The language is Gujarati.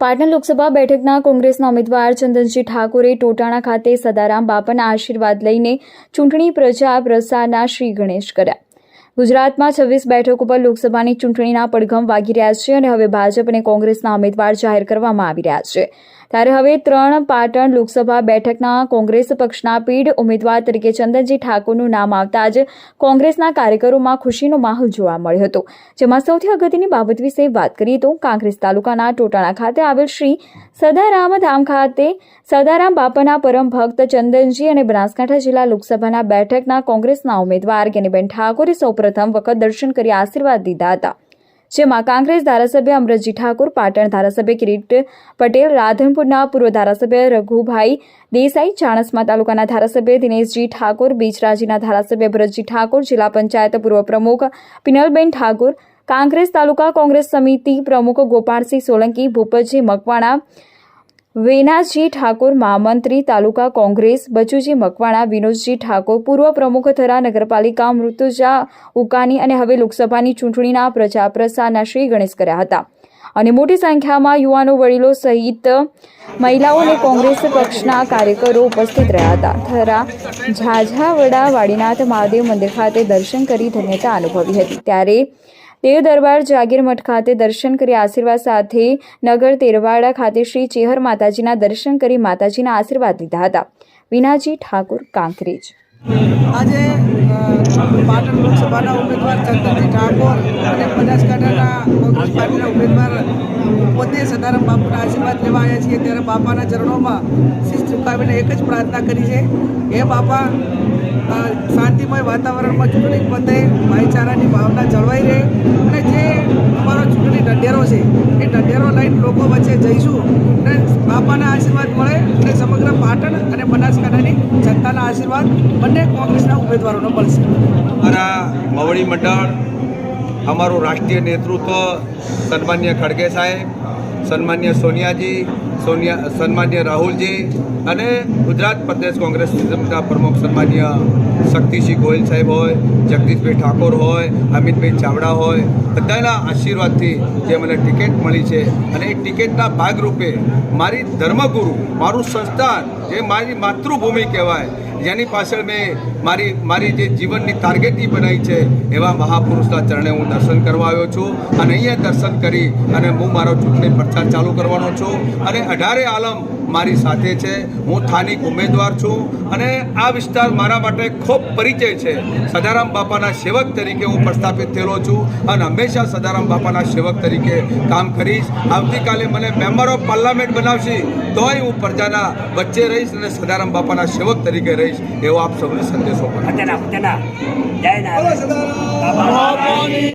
પાટણ લોકસભા બેઠકના કોંગ્રેસના ઉમેદવાર ચંદનજી ઠાકોરે ટોટાણા ખાતે સદારામ બાપાના આશીર્વાદ લઈને ચૂંટણી પ્રચાર પ્રસારના શ્રી ગણેશ કર્યા. ગુજરાતમાં છવ્વીસ બેઠકો પર લોકસભાની ચૂંટણીના પડઘમ વાગી રહ્યા છે અને હવે ભાજપ અને કોંગ્રેસના ઉમેદવાર જાહેર કરવામાં આવી રહ્યા છે. ત્યારે હવે ત્રણ પાટણ લોકસભા બેઠકના કોંગ્રેસ પક્ષના પીઢ ઉમેદવાર તરીકે ચંદનજી ઠાકોરનું નામ આવતા જ કોંગ્રેસના કાર્યકરોમાં ખુશીનો માહોલ જોવા મળ્યો હતો. જેમાં સૌથી અગત્યની બાબત વિશે વાત કરીએ તો કાંકરેજ તાલુકાના ટોટાણા ખાતે આવેલ શ્રી સદારામ ધામ ખાતે સદારામ બાપાના પરમ ભક્ત ચંદનજી અને બનાસકાંઠા જિલ્લા લોકસભાના બેઠકના કોંગ્રેસના ઉમેદવાર ગેનીબેન ઠાકોરે સૌપ્રથમ વખત દર્શન કરી આશીર્વાદ દીધા હતા. જેમાં કોંગ્રેસ ધારાસભ્ય અમરજી ઠાકોર, પાટણ ધારાસભ્ય કિરીટ પટેલ, રાધનપુરના પૂર્વ ધારાસભ્ય રઘુભાઈ દેસાઈ, ચાણસ્મા તાલુકાના ધારાસભ્ય દિનેશજી ઠાકોર બીચરાજીના ધારાસભ્ય ભરતજી ઠાકોર, જિલ્લા પંચાયત પૂર્વ પ્રમુખ પિનલબેન ઠાકોર, કોંગ્રેસ તાલુકા કોંગ્રેસ સમિતિ પ્રમુખ ગોપાળસિંહ સોલંકી, ભૂપતજી મકવાણા વેનાજી ઠાકોર મહામંત્રી તાલુકા કોંગ્રેસ, બચુજી મકવાણા, વિનોદજી ઠાકોર, પૂર્વ પ્રમુખ થરા નગરપાલિકા, મૃતુજા ઉકાની અને હવે લોકસભાની ચૂંટણીના પ્રચાર પ્રસારના શ્રી ગણેશ કર્યા હતા. અને મોટી સંખ્યામાં યુવાનો વડીલો સહિત મહિલાઓ અને કોંગ્રેસ પક્ષના કાર્યકરો ઉપસ્થિત રહ્યા હતા. થરા ઝાઝાવડા વાડીનાથ મહાદેવ મંદિર ખાતે દર્શન કરી ધન્યતા અનુભવી હતી. ત્યારે દેવ દરબાર જાગીર મઠ ખાતે દર્શન કરી આશીર્વાદ સાથે નગર તેરવાડા ખાતે શ્રી ચેહર માતાજીના દર્શન કરી માતાજીના આશીર્વાદ લીધા હતા. વિનાજી ઠાકોર, કાંકરેજ. આજે પાટણ લોકસભાના ઉમેદવાર ચંદ્રજી ઠાકોર અને બનાસકાંઠાના કોંગ્રેસ પાર્ટીના ઉમેદવાર પોતે સદારામ બાપુના આશીર્વાદ લેવા આવ્યા છીએ. ત્યારે બાપાના ચરણોમાં શિસ્ત ઝુકાવીને એક જ પ્રાર્થના કરી છે. એ બાપા શાંતિમય વાતાવરણમાં ચૂંટણી પતે, ભાઈચારાની ભાવના જળવાઈ રહે અને જે અમારો ચૂંટણી ઢંઢેરો છે, એ ઢંઢેરો લઈને લોકો વચ્ચે જઈશું અને બાપાના આશીર્વાદ મળે અને સમગ્ર પાટણ અને બનાસકાંઠાની જનતાના આશીર્વાદ બંને કોંગ્રેસના ઉમેદવારોને મળશે. અમારા મવડી મંડળ, અમારું રાષ્ટ્રીય નેતૃત્વ સન્માન્ય ખડગે સાહેબ, સન્માન્ય સોનિયાજી સોનિયા, સન્માન્ય રાહુલજી અને ગુજરાત પ્રદેશ કોંગ્રેસ સમિતિના પ્રમુખ સન્માન્ય શક્તિસિંહ ગોયલ સાહેબ હોય, જગદીશભાઈ ઠાકોર હોય, અમિતભાઈ ચાવડા હોય, બધાના આશીર્વાદથી જે મને ટિકિટ મળી છે અને એ ટિકિટના ભાગરૂપે મારી ધર્મગુરુ, મારું સંસ્થાન, જે મારી માતૃભૂમિ કહેવાય જેની પાછળ મેં મારી મારી જે જીવનની તાર્ગેટી બનાવી છે, એવા મહાપુરુષના ચરણે હું દર્શન કરવા આવ્યો છું. અને અહીંયા દર્શન કરી અને હું મારો ચૂંટણી પ્રચાર ચાલુ કરવાનો છું. અને અઢારે આલમ મારી સાથે છે. હું સ્થાનિક ઉમેદવાર છું. અને આ વિસ્તાર મારા માટે ખૂબ પરિચય છે. સદારામ બાપાના સેવક તરીકે હું પ્રસ્થાપિત થયેલો છું અને હંમેશા સદારામ બાપાના સેવક તરીકે કામ કરીશ. આવતીકાલે મને મેમ્બર ઓફ પાર્લામેન્ટ બનાવશે. તોય હું પ્રજાના વચ્ચે રહીશ અને સદારામ બાપાના સેવક તરીકે રહીશ. એવો આપ સૌને સંદેશો પણ